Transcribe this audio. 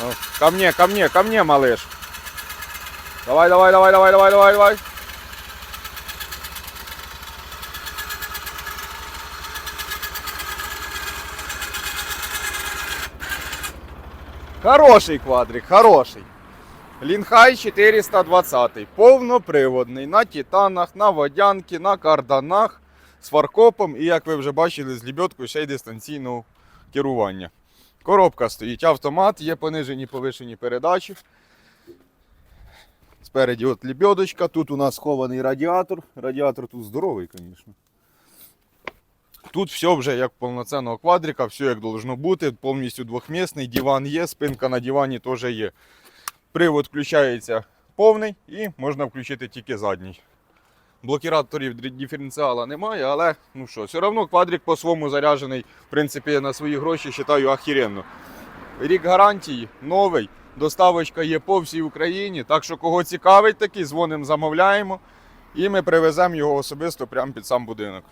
Ну, ко мне, ко мне, ко мне, малыш. Давай, давай, давай, давай, давай, давай, давай. Хороший квадрик, хороший. Лінхай 420, повноприводний, на титанах, на водянки, на карданах, з фаркопом і, як ви вже бачили, з лебедкою ще й дистанційного керування. Коробка стоїть, автомат, є понижені повишені передачі. Спереді от лебедочка, тут у нас схований радіатор. Радіатор тут здоровий, звісно. Тут все вже як повноцінного квадрика, все як должно бути, повністю двохмісний, диван є, спинка на дивані теж є. Привод включається повний і можна включити тільки задній. Блокіраторів диференціала немає, але ну що, все одно квадрик по-своєму заряджений, в принципі, на свої гроші вважаю ахіренно. Рік гарантії, новий, доставочка є по всій Україні. Так що кого цікавить такий, дзвонимо, замовляємо. І ми привеземо його особисто прямо під сам будинок.